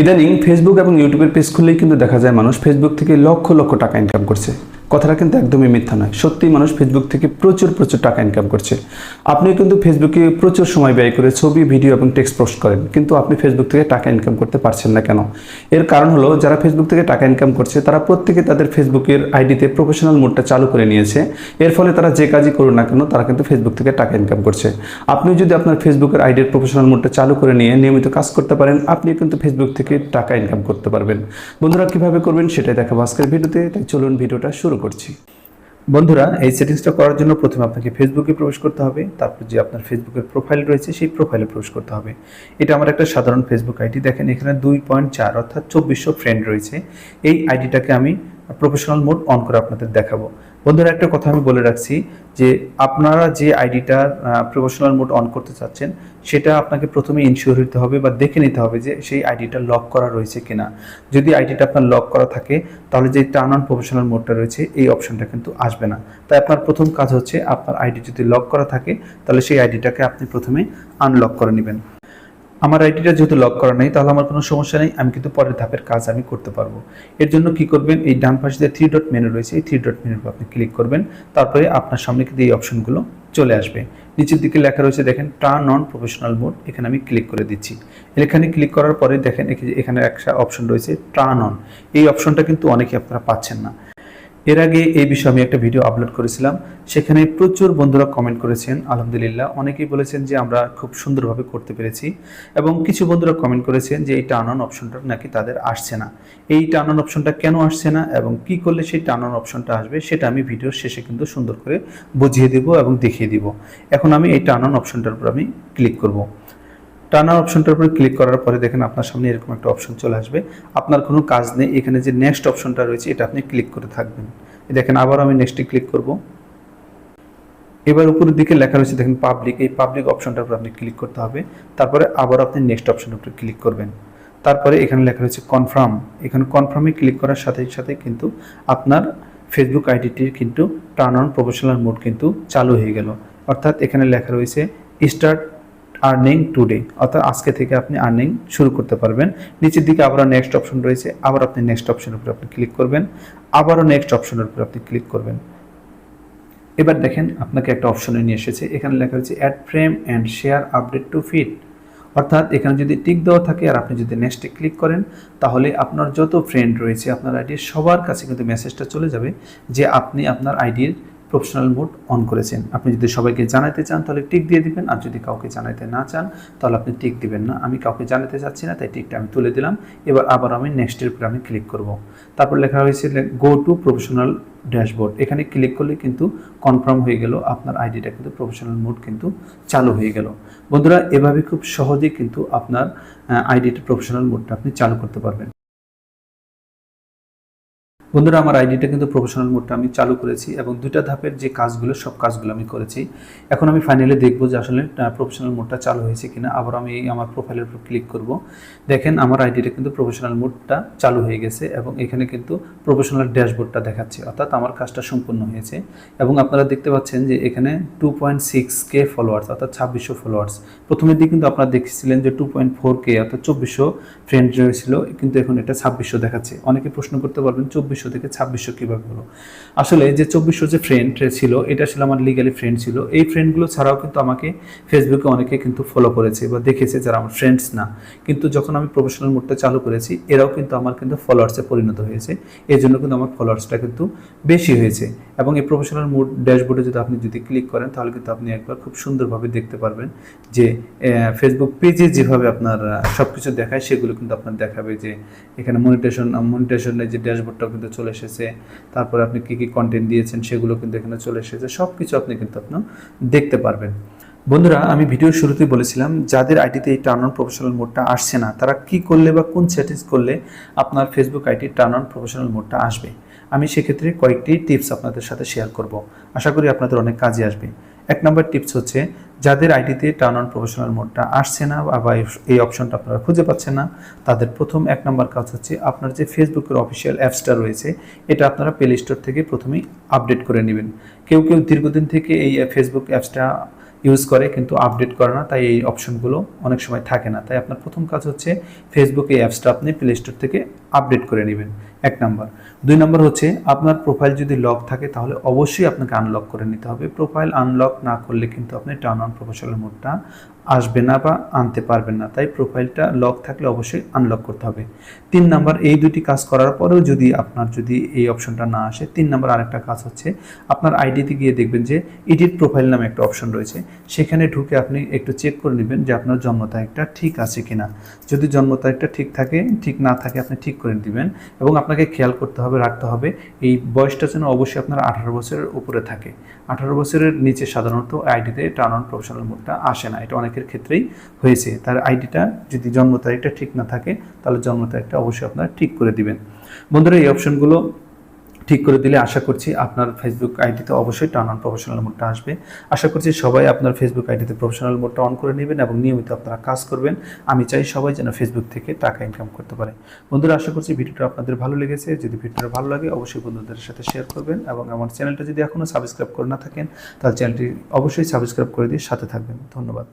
ইদানিং ফেসবুক এবং ইউটিউবের পেজ খুললেই কিন্তু দেখা যায় মানুষ ফেসবুক থেকে লক্ষ লক্ষ টাকা ইনকাম করছে। কথাটা কিন্তু একদমই মিথ্যা নয়। সত্যিই মানুষ ফেসবুক থেকে প্রচুর প্রচুর টাকা ইনকাম করছে। আপনি কিন্তু ফেসবুকে প্রচুর সময় ব্যয় করে ছবি ভিডিও এবং টেক্সট পোস্ট করেন। কিন্তু আপনি ফেসবুক থেকে টাকা ইনকাম করতে পারছেন না কেন? এর কারণ হলো, যারা ফেসবুক থেকে টাকা ইনকাম করছে, তারা প্রত্যেকে তাদের ফেসবুকের আইডিতে প্রফেশনাল মোডটা চালু করে নিয়েছে। এর ফলে তারা যে কাজই করুন না কেন, তারা কিন্তু ফেসবুক থেকে টাকা ইনকাম করছে। আপনি যদি আপনার ফেসবুকের আইডির প্রফেশনাল মোডটা চালু করে নিয়ে নিয়মিত কাজ করতে পারেন আপনি কিন্তু ফেসবুক থেকে টাকা ইনকাম করতে পারবেন। বন্ধুরা, কীভাবে করবেন সেটাই দেখাবো আজকের ভিডিওতে। তাই চলুন ভিডিওটা শুরু করছি। বন্ধুরা, এই সেটিংসটা করার জন্য প্রথমে আপনাকে ফেসবুকে প্রবেশ করতে হবে। তারপর যে আপনার ফেসবুকের প্রোফাইল রয়েছে, সেই প্রোফাইলে প্রবেশ করতে হবে। এটা আমার একটা সাধারণ ফেসবুক আইডি দেখেন, এখানে দুই পয়েন্ট চার অর্থাৎ চব্বিশশো ফ্রেন্ড রয়েছে। এই আইডিটাকে আমি প্রফেশনাল মোড অন করে আপনাদের দেখাবো। বন্ধুরা, একটা কথা আমি বলে রাখছি যে আপনারা যে আইডিটার প্রফেশনাল মোড অন করতে চাচ্ছেন, সেটা আপনাকে প্রথমে ইনশিওর হতে হবে বা দেখে নিতে হবে যে সেই আইডিটা লক করা রয়েছে কিনা। যদি আইডিটা আপনার লক করা থাকে, তাহলে যে টার্ন অন প্রফেশনাল মোডটা রয়েছে, এই অপশনটা কিন্তু আসবে না। তাই আপনার প্রথম কাজ হচ্ছে, আপনার আইডি যদি লক করা থাকে, তাহলে সেই আইডিটাকে আপনি প্রথমে আনলক করে নেবেন। আমার আইডিটা যেহেতু লক করা নেই, তাহলে আমার কোনো সমস্যা নেই, আমি কিন্তু পরের ধাপের কাজ আমি করতে পারব। এর জন্য কি করবেন, এই ডান পাশে যে থ্রি ডট মেনু রয়েছে, এই থ্রি ডট মেনুর আপনি ক্লিক করবেন, তারপরে আপনার সামনে কিন্তু এই অপশনগুলো চলে আসবে। নিচের দিকে লেখা রয়েছে, দেখেন টার্ন অন প্রফেশনাল মোড এখানে আমি ক্লিক করে দিচ্ছি। এখানে ক্লিক করার পরে দেখেন, এখানে- একটা অপশন রয়েছে টার্ন অন এই অপশনটা কিন্তু অনেকে আপনারা পাচ্ছেন না। এর আগে এই বিষয়ে আমি একটা ভিডিও আপলোড করেছিলাম। সেখানে প্রচুর বন্ধুরা কমেন্ট করেছেন, আলহামদুলিল্লাহ। অনেকেই বলেছেন যে আমরা খুব সুন্দরভাবে করতে পেরেছি এবং কিছু বন্ধুরা কমেন্ট করেছেন যে এই টার্ন অন অপশনটা নাকি তাদের আসছে না। এই টার্ন অন অপশনটা কেন আসছে না এবং কি করলে সেই টার্ন অন অপশনটা আসবে সেটা আমি ভিডিওর শেষে কিন্তু সুন্দর করে বুঝিয়ে দিব এবং দেখিয়ে দিব। এখন আমি এই টার্ন অন অপশনটার উপর আমি ক্লিক করব। টার্নার অপশনটার উপরে ক্লিক করার পরে দেখেন আপনার সামনে এরকম একটা অপশন চলে আসবে। আপনার কোনো কাজ নেই, এখানে যে নেক্সট অপশনটা রয়েছে, এটা আপনি ক্লিক করে থাকবেন। দেখেন আবার আমি নেক্সটে ক্লিক করব। এবার উপরের দিকে লেখা রয়েছে, দেখেন পাবলিক এই পাবলিক অপশনটার উপর আপনি ক্লিক করতে হবে। তারপরে আবার আপনি নেক্সট অপশনের উপরে ক্লিক করবেন। তারপরে এখানে লেখা রয়েছে কনফার্ম এখানে কনফার্মে ক্লিক করার সাথে সাথে কিন্তু আপনার ফেসবুক আইডিটির কিন্তু টার্ন অন প্রফেশনাল মোড কিন্তু চালু হয়ে গেল। অর্থাৎ এখানে লেখা রয়েছে স্টার্ট আর্নিং টুডে অর্থাৎ আজকে থেকে আপনি আর্নিং শুরু করতে পারবেন। নিচের দিকে আবারও নেক্সট অপশন রয়েছে, আবার আপনি নেক্সট অপশনের উপরে আপনি ক্লিক করবেন, আবারও নেক্সট অপশনের উপরে আপনি ক্লিক করবেন। এবার দেখেন আপনাকে একটা অপশনে নিয়ে এসেছে, এখানে লেখা রয়েছে add frame and share update to feed অর্থাৎ এখানে যদি টিক দেওয়া থাকে আর আপনি যদি নেক্সটে ক্লিক করেন, তাহলে আপনার যত ফ্রেন্ড রয়েছে, আপনার আইডির সবার কাছে কিন্তু মেসেজটা চলে যাবে যে আপনি আপনার আইডির প্রফেশনাল মোড অন করেছেন। আপনি যদি সবাইকে জানাতে চান, তাহলে টিক দিয়ে দিবেন। আর যদি কাউকে জানাতে না চান, তাহলে আপনি টিক দিবেন না। আমি কাউকে জানাতে চাচ্ছি না, তাই টিকটা আমি তুলে দিলাম। এবার আবার আমি নেক্সটের উপরে আমি ক্লিক করব। তারপর লেখা হয়েছে গো টু প্রফেশনাল ড্যাশবোর্ড এখানে ক্লিক করলে কিন্তু কনফার্ম হয়ে গেল, আপনার আইডিটা কিন্তু প্রফেশনাল মোড কিন্তু চালু হয়ে গেল। বন্ধুরা, এভাবে খুব সহজেই কিন্তু আপনার আইডিটা প্রফেশনাল মোডটা আপনি চালু করতে পারবেন। বন্ধুরা, আমার আইডিটা কিন্তু প্রফেশনাল মোডটা আমি চালু করেছি এবং দুইটা ধাপের যে কাজগুলো, সব কাজগুলো আমি করেছি। এখন আমি ফাইনালি দেখব যে আসলে প্রফেশনাল মোডটা চালু হয়েছে কিনা। আবার আমি আমার প্রোফাইলের উপর ক্লিক করব। দেখেন, আমার আইডিটা কিন্তু প্রফেশনাল মোডটা চালু হয়ে গেছে এবং এখানে কিন্তু প্রফেশনাল ড্যাশবোর্ডটা দেখাচ্ছে। অর্থাৎ আমার কাজটা সম্পূর্ণ হয়েছে এবং আপনারা দেখতে পাচ্ছেন যে এখানে two point six K followers অর্থাৎ ছাব্বিশশো ফলোয়ার্স প্রথমের দিকে কিন্তু আপনারা দেখেছিলেন যে টু পয়েন্ট ফোর কে অর্থাৎ চব্বিশশো ফ্রেন্ড রয়েছিল, কিন্তু এখন এটা ছাব্বিশশো দেখাচ্ছে। অনেকে প্রশ্ন করতে পারবেন চব্বিশশো থেকে ছাব্বিশশো কীভাবে হলো? আসলে যে চব্বিশশো যে ফ্রেন্ড ছিল, এটা আসলে আমার লিগালি ফ্রেন্ড ছিল। এই ফ্রেন্ডগুলো ছাড়াও কিন্তু আমাকে ফেসবুকে অনেকে কিন্তু ফলো করেছে বা দেখেছে যারা আমার ফ্রেন্ডস না। কিন্তু যখন আমি প্রফেশনাল মোডটা চালু করেছি, এরাও কিন্তু আমার কিন্তু ফলোয়ার্সে পরিণত হয়েছে। এই জন্য কিন্তু আমার ফলোয়ার্সটা কিন্তু বেশি হয়েছে। এবং এই প্রফেশনাল মোড ড্যাশবোর্ডে যদি আপনি যদি ক্লিক করেন, তাহলে কিন্তু আপনি একবার খুব সুন্দরভাবে দেখতে পারবেন যে ফেসবুক পেজে যেভাবে আপনার সব কিছু দেখায়, সেগুলো কিন্তু আপনার দেখাবে যে, এখানে মনিটেশন মনিটেশনের যে ড্যাশবোর্ডটাও কিন্তু চলে এসেছে, তারপরে আপনি কী কী কন্টেন্ট দিয়েছেন, সেগুলো কিন্তু এখানে চলে এসেছে সব কিছু আপনি কিন্তু আপনার দেখতে পারবেন। বন্ধুরা, আমি ভিডিওর শুরুতেই বলেছিলাম, যাদের আইডিতে এই টার্ন অন প্রফেশনাল মোডটা আসছে না, তারা কি করলে বা কোন সেটিংস করলে আপনার Facebook ID turn on professional মোডটা আসবে? আমি সেক্ষেত্রে কয়েকটি টিপস আপনাদের সাথে শেয়ার করব। আশা করি আপনাদের অনেক কাজে আসবে। এক নম্বর টিপস হচ্ছে, যাদের আইডিতে টার্ন অন প্রফেশনাল মোডটা আসছে না বা এই অপশনটা আপনারা খুঁজে পাচ্ছেন না, তাদের প্রথম এক নম্বর কাজ হচ্ছে আপনার যে ফেসবুকের অফিসিয়াল অ্যাপসটা রয়েছে, এটা আপনারা প্লে স্টোর থেকে প্রথমেই আপডেট করে নেবেন। কেউ কেউ দীর্ঘদিন থেকে এই ফেসবুক অ্যাপসটা ইউজ করে কিন্তু আপডেট করে না, তাই এই অপশনগুলো অনেক সময় থাকে না। তাই আপনার প্রথম কাজ হচ্ছে ফেসবুক এই অ্যাপসটা আপনি প্লে স্টোর থেকে আপডেট করে নেবেন। এক নাম্বার। দুই নম্বর হচ্ছে, আপনার প্রোফাইল যদি লক থাকে, তাহলে অবশ্যই আপনাকে আনলক করে নিতে হবে। প্রোফাইল আনলক না করলে কিন্তু আপনি টার্ন অন প্রফেশনাল মোডটা আসবে না বা আনতে পারবেন না। তাই প্রোফাইলটা লক থাকলে অবশ্যই আনলক করতে হবে। তিন নাম্বার, এই দুটি কাজ করার পরেও যদি আপনার যদি এই অপশনটা না আসে, তিন নাম্বার আরেকটা কাজ হচ্ছে, আপনার আইডিতে গিয়ে দেখবেন যে এডিট প্রোফাইল নামে একটা অপশন রয়েছে। সেখানে ঢুকে আপনি একটু চেক করে নেবেন যে আপনার জন্ম তারিখটা ঠিক আছে কিনা। যদি জন্ম তারিখটা ঠিক থাকে, ঠিক না থাকে, আপনি ঠিক করে দিবেন এবং আপনাকে খেয়াল করতে হবে, রাখতে হবে। এই বয়সটা যেন অবশ্যই আপনার আঠারো বছরের উপরে থাকে। আঠারো বছরের নিচে সাধারণত আইডিতে টার্ন অন প্রফেশনাল মোডটা আসে না। এটা অনেকের ক্ষেত্রেই হয়েছে। তার আইডিটা যদি জন্ম তারিখটা ঠিক না থাকে, তাহলে জন্ম তারিখটা অবশ্যই আপনারা ঠিক করে দিবেন। বন্ধুরা, এই অপশনগুলো ঠিক করে দিলে আশা করছি আপনার ফেসবুক আইডিতে অবশ্যই টার্ন অন প্রফেশনাল মোডটা আসবে। আশা করছি সবাই আপনার ফেসবুক আইডিতে প্রফেশনাল মোডটা অন করে নেবেন এবং নিয়মিত আপনারা কাজ করবেন। আমি চাই সবাই যেন ফেসবুক থেকে টাকা ইনকাম করতে পারে। বন্ধুরা, আশা করছি ভিডিওটা আপনাদের ভালো লেগেছে। যদি ভিডিওটা ভালো লাগে, অবশ্যই বন্ধুদের সাথে শেয়ার করবেন এবং আমার চ্যানেলটা যদি এখনও সাবস্ক্রাইব করে না থাকেন, তাহলে চ্যানেলটি অবশ্যই সাবস্ক্রাইব করে দিয়ে সাথে থাকবেন। ধন্যবাদ।